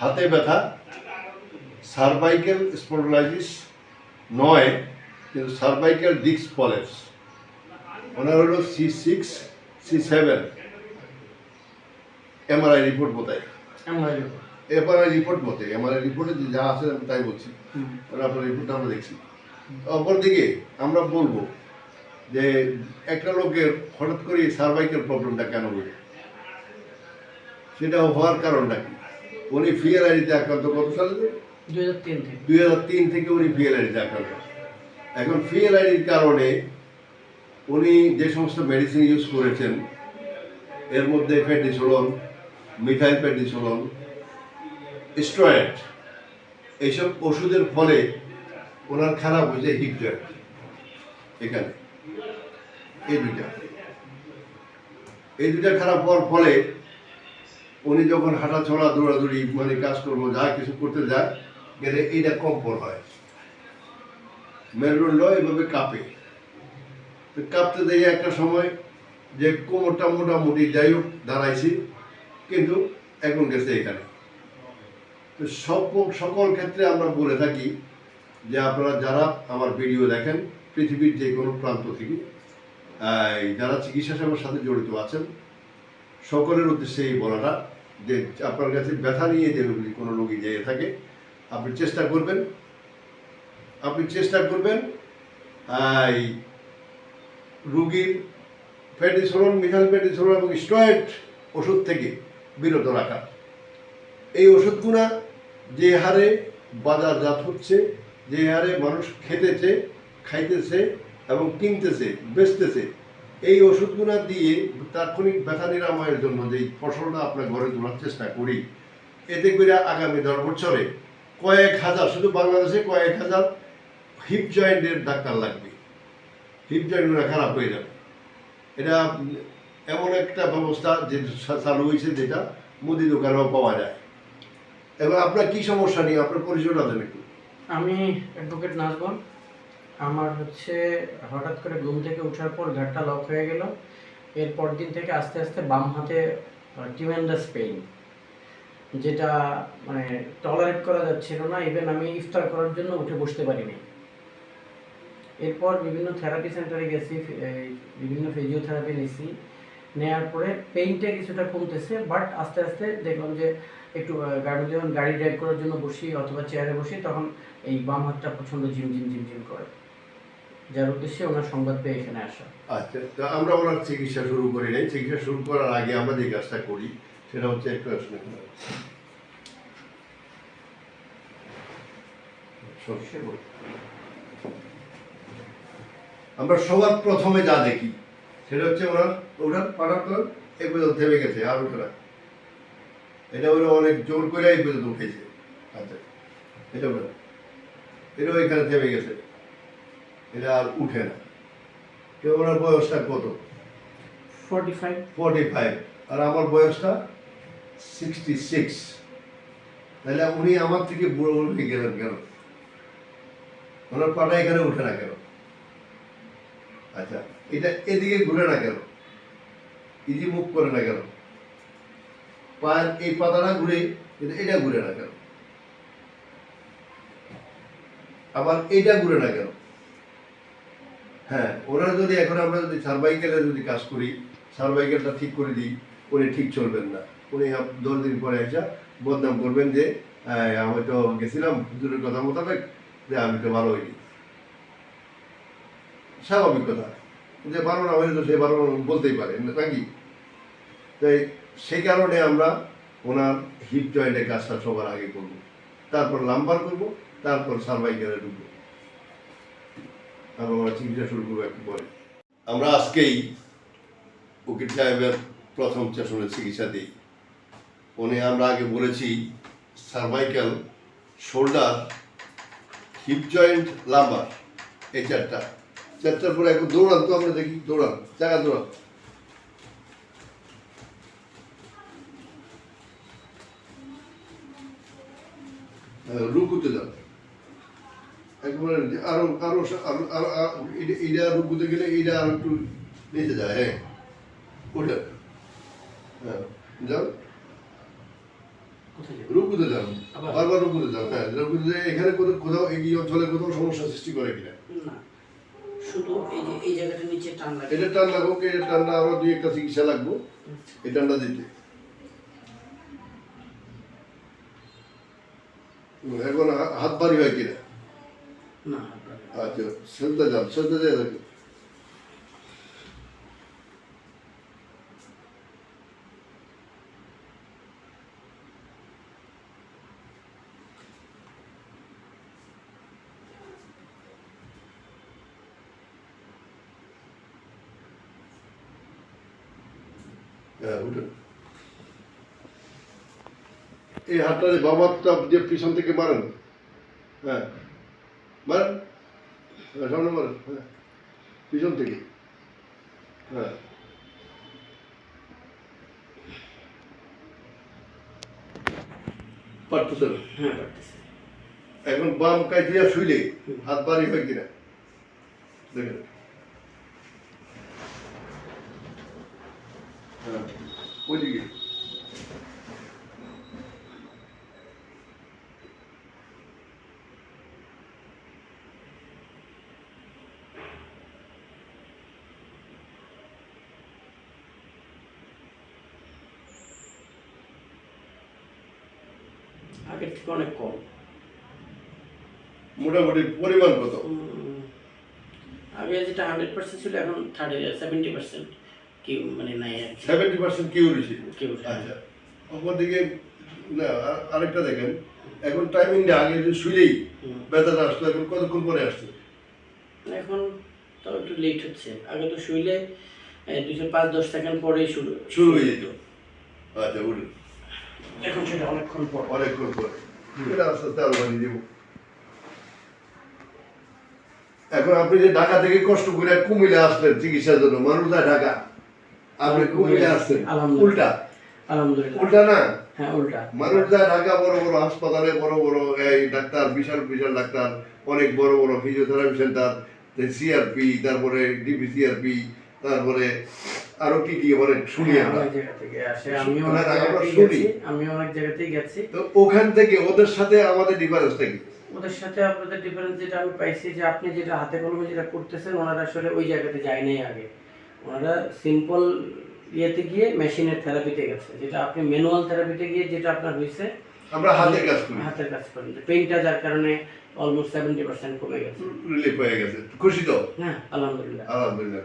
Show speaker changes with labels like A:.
A: হাতে ব্যথা cervical spondylitis নয় কিন্তু সার্ভাইকেল ডিক্স পলেপস ওনার হলো C six C seven MRI report বোধহয় এমআরআই রিপোর্ট মতে এমআরআই রিপোর্টে যে আছে আমি তাই বলছি। কারণ আপনার রিপোর্টটা আমরা দেখছি। অপরদিকে আমরা বলব যে একটা লোকের হঠাৎ করে সার্ভাইকেল প্রবলেমটা কেন হলো? সেটা হওয়ার কারণটা কি? উনি ফিএলআইডিতে আক্রান্ত কত সালে?
B: দুই হাজার তিন থেকে।
A: উনি ফিএলআইডিতে আক্রান্ত। এখন ফিএলআইডির কারণে উনি যে সমস্ত মেডিসিন ইউজ করেছেন এর মধ্যে ফেডিসোলন মিথাইল ফেডিসোলন স্টেরয়েড এইসব ওষুধের ফলে ওনার খারাপ হয়েছে হিপ জয়েন্ট এখানে। এই দুইটা। এই দুইটা খারাপ হওয়ার ফলে উনি যখন হাঁটাচলা, দৌড়াদৌড়ি মানে কাজকর্ম, যা কিছু করতে যায় গেলে এইটা কম্পন হয়। মেরুদণ্ড এভাবে কাঁপে। কাঁপতে দেখে একটা সময় যে কোমরটা মোটামুটি যাই হোক, দাঁড়াইছি, কিন্তু এখন গেছে এখানে। তো সকল সকল ক্ষেত্রে আমরা বলে থাকি যে আপনারা যারা আমার ভিডিও দেখেন, পৃথিবীর যে কোনো প্রান্ত থেকে যারা চিকিৎসা সেবার সাথে জড়িত আছেন, সকলের উদ্দেশ্যে এই বলাটা যে আপনার কাছে ব্যথা নিয়ে যে যদি কোনো রোগী যেয়ে থাকে, আপনি চেষ্টা করবেন। আপনি চেষ্টা করবেন, এই রুগীর প্যাডিসোলন মিথাইল প্যাডিসোলন এবং স্টেরয়েড ওষুধ থেকে বিরত রাখা। এই ওষুধগুলা যে হারে বাজারজাত হচ্ছে, যে হারে মানুষ খেতেছে, খাইতেছে এবং কিনতেছে, বেচতেছে এই ওষুধগুলা দিয়ে তাৎক্ষণিক ব্যথা নিরাময়ের জন্য যেই ফসলটা আপনার ঘরে তোলার চেষ্টা করি, এতে করে আগামী দশ বছরে কয়েক হাজার, শুধু বাংলাদেশে কয়েক হাজার হিপ জয়েন্টের ডাক্তার লাগবে। হিপ জয়েন্টগুলো খারাপ হয়ে যাবে। এটা এমন একটা ব্যবস্থা যে চালু হয়েছে যেটা মুদি দোকানেও পাওয়া যায়। এবার আপনার কি সমস্যা নিয়ে, আপনার পরিচয়টা দেন একটু।
B: আমি অ্যাডভোকেট নাজবন আমার হচ্ছে হঠাৎ করে ঘুম থেকে ওঠার পর ঘাটটা লক হয়ে গেল। এরপর দিন থেকে আস্তে আস্তে বাম হাতে টিমেন্ডাস পেইন যেটা মানে টলারেট করা যাচ্ছিল না। ইভেন আমি ইফতার করার জন্য উঠে বসতে পারিনি। এরপর বিভিন্ন থেরাপি সেন্টারে গেছি বিভিন্ন ফিজিওথেরাপি নিয়েছি নেওয়ার পরে পেইনটা কিছুটা কমতেছে বাট আস্তে আস্তে দেখলাম যে একটু গাড়ি, যখন গাড়ি ড্রাইভ করার জন্য বসি অথবা চেয়ারে বসি, তখন এই বাম হাতটা প্রচণ্ড ঝিম ঝিম ঝিম ঝিম করে। যার উদ্দেশ্যে ওনার সংবাদ পেয়ে এখানে আসা।
A: আচ্ছা তো আমরা ওনার চিকিৎসা শুরু করি নাই। চিকিৎসা শুরু করার আগে আমরা যে কাজটা করি, সেটা হচ্ছে একটু আসলে আমরা সবার প্রথমে যা দেখি, সেটা হচ্ছে ওনার ওনার পাড়ার তো এই পর্যন্ত থেমে গেছে, আর না। এটা ওরা অনেক জোর করে এই পর্যন্ত উঠেছে। আচ্ছা এটা ওরা। এটাও এখানে থেমে গেছে। এটা আর উঠে না। তো ওনার বয়সটা কত?
B: ফর্টি ফাইভ
A: ফোর্টি ফাইভ আর আমার বয়সটা সিক্সটি সিক্স তাহলে উনি আমার থেকে বুড়ো হয়ে গেলেন কেন? ওনার পাটা এখানে উঠে না কেন? আচ্ছা এটা এদিকে ঘুরে না কেন? ইজি মুখ করে না কেন? পায়ের এই পাতাটা ঘুরে কিন্তু এটা ঘুরে না কেন? আবার এইটা ঘুরে না কেন? হ্যাঁ ওরা যদি এখন আমরা যদি সার্ভাইকেলে যদি কাজ করি সার্ভাইকেলটা ঠিক করে দিই উনি ঠিক চলবেন না। উনি দশ দিন পরে এসে বদনাম করবেন যে "এই, আমি তো গেছিলাম হুজুরের কথা মোতাবেক যে আমি তো ভালো হইনি। স্বাভাবিক কথা। যে ভালো না হলে তো সে ভালো বলতেই পারে নাকি? তাই সেই কারণে আমরা ওনার হিপ জয়েন্টের কাজটা সবার আগে করব। তারপর লাম্বার করব তারপর সার্ভাইকেলে ঢুকবো। তারপর আমরা চিকিৎসা শুরু করব একটু পরে। আমরা আজকেই উকিল সাহেবের প্রথম সেশনের চিকিৎসা দিই। উনি আমরা আগে বলেছি cervical shoulder hip joint lumbar এই চারটা। চারটার পরে একটু দৌড়ান তো আমরা দেখি দৌড়ান জায়গা দৌড়ান। হ্যাঁ, রুকুতে যান। একবারে আরও আরও আরও আরও আরো- রুকুতে গেলে এইটা আরও একটু নিচে যায় হ্যাঁ। ওটা। হ্যাঁ যাও। রুকুতে যান বারবার রুকুতে যান হ্যাঁ রুকুতে যে এখানে কোথাও কোথাও এই অঞ্চলে কোথাও সমস্যা সৃষ্টি করে কিনা।
B: শুধু এই যে এই জায়গাটা নিচে টান লাগে।
A: এটা টান টানটা আমার দুই একটা চিকিৎসা লাগবো। এই টানটা দিতে। এখন হাত বাড়ি হয় কিনা?
B: না আপনার
A: আচ্ছা সেলতে যান সেলতে যাই নাকি হ্যাঁ উঠুন এই হাতটা যে বাবারটা যে পিছন থেকে মারেন হ্যাঁ মারেন হ্যাঁ, সামনে হ্যাঁ। পিছন থেকে। হ্যাঁ।
B: হ্যাঁ পারতেছি।
A: এখন বাম কাইটিয়া শুইলে হাত বাড়ি হয় কিনা? দেখেন। হ্যাঁ ওইদিকে।
B: আগের থেকে অনেক কম।
A: মোটামুটি পরিমাণ কত?
B: আগে যেটা হান্ড্রেড পার্সেন্ট ছিল এখন থার্টি সেভেন্টি পার্সেন্ট কি মানে নাই
A: সেভেন্টি পার্সেন্ট কিউ রয়েছে
B: কেউ
A: আচ্ছা। অপরদিকে না আর- আরেকটা দেখেন এখন টাইমিংটা আগে শুইলেই। ব্যথাটা আসতো এখন কতক্ষণ পরে আসছে?
B: এখন তো একটু লেট হচ্ছে। আগে তো শুইলে দুশো পাঁচ দশ সেকেন্ড পরেই শুরু
A: শুরু হয়ে যেত। আচ্ছা উঠুন
B: এখন সেটা অনেকক্ষণ পর
A: অনেকক্ষণ পরে এটা আস্তে আস্তে আরও বাড়িয়ে দেবো এখন আপনি যে ঢাকা থেকে কষ্ট করে কুমিল্লে আসলেন চিকিৎসার জন্য মানুষ যায় ঢাকা। আপনি আসছেন। উল্টা।
B: আলহামদুলিল্লাহ।
A: উল্টা না?
B: হ্যাঁ উল্টা।
A: মানুষ যায় ঢাকা বড় বড় হাসপাতালে বড় বড় এই ডাক্তার বিশাল বিশাল ডাক্তার অনেক বড় বড় ফিজিওথেরাপি সেন্টার সিআরপি তারপরে ডিপি সিআরপি তারপরে আরও কি কি অনেক শুনি
B: হ্যাঁ,
A: আমরা।
B: অনেক জায়গাতেই
A: শুনি।
B: গেছি অনেক জায়গাতেই গেছি।
A: তো ওখান থেকে ওদের সাথে আমাদের ডিফারেন্সটা কি?
B: ওদের সাথে আপনাদের ডিফারেন্স যেটা আমি পাইছি যে আপনি যেটা হাতে কলমে যেটা করতেছেন ওনারা আসলে ওই জায়গাতে যায় নাই আগে। ওনারা সিম্পল ইয়েতে গিয়ে মেশিনের থেরাপিতে গেছে। যেটা আপনি ম্যানুয়াল থেরাপিতে গিয়ে যেটা আপনার হয়েছে
A: আমরা হাতের কাজ করি।
B: হাতের কাজ করেন। পেইনটা যার কারণে অলমোস্ট সেভেন্টি পার্সেন্ট কমে গেছে।
A: রিলিফ হয়ে গেছে। খুশি তো?
B: হ্যাঁ আলহামদুলিল্লাহ।
A: আলহামদুলিল্লাহ।